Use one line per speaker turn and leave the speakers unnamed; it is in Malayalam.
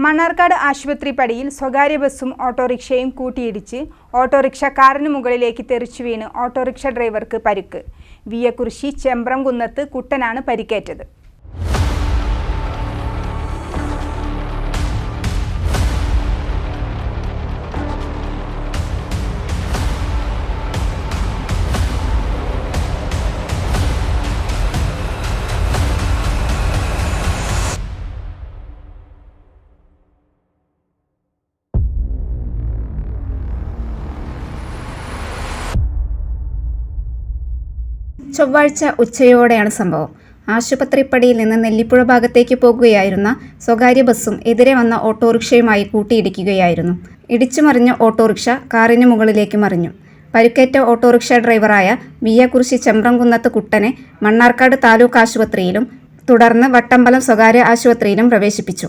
മണ്ണാർക്കാട് ആശുപത്രി പടിയിൽ സ്വകാര്യ ബസ്സും ഓട്ടോറിക്ഷയും കൂട്ടിയിടിച്ച് ഓട്ടോറിക്ഷ കാറിന് മുകളിലേക്ക് തെറിച്ചു വീണ് ഓട്ടോറിക്ഷ ഡ്രൈവർക്ക് പരുക്ക്. വിയക്കുറിശി ചെമ്പ്രംകുന്നത്ത് കുട്ടനാണ് പരിക്കേറ്റത്.
ചൊവ്വാഴ്ച ഉച്ചയോടെയാണ് സംഭവം. ആശുപത്രിപ്പടിയിൽ നിന്ന് നെല്ലിപ്പുഴ ഭാഗത്തേക്ക് പോകുകയായിരുന്ന സ്വകാര്യ ബസ്സും എതിരെ വന്ന ഓട്ടോറിക്ഷയുമായി കൂട്ടിയിടിക്കുകയായിരുന്നു. ഇടിച്ചുമറിഞ്ഞ ഓട്ടോറിക്ഷ കാറിന് മുകളിലേക്ക് മറിഞ്ഞു. പരുക്കേറ്റ ഓട്ടോറിക്ഷ ഡ്രൈവറായ വിയക്കുറിശി ചെമ്പ്രംകുന്നത്ത് കുട്ടനെ മണ്ണാർക്കാട് താലൂക്ക് ആശുപത്രിയിലും തുടർന്ന് വട്ടമ്പലം സ്വകാര്യ ആശുപത്രിയിലും പ്രവേശിപ്പിച്ചു.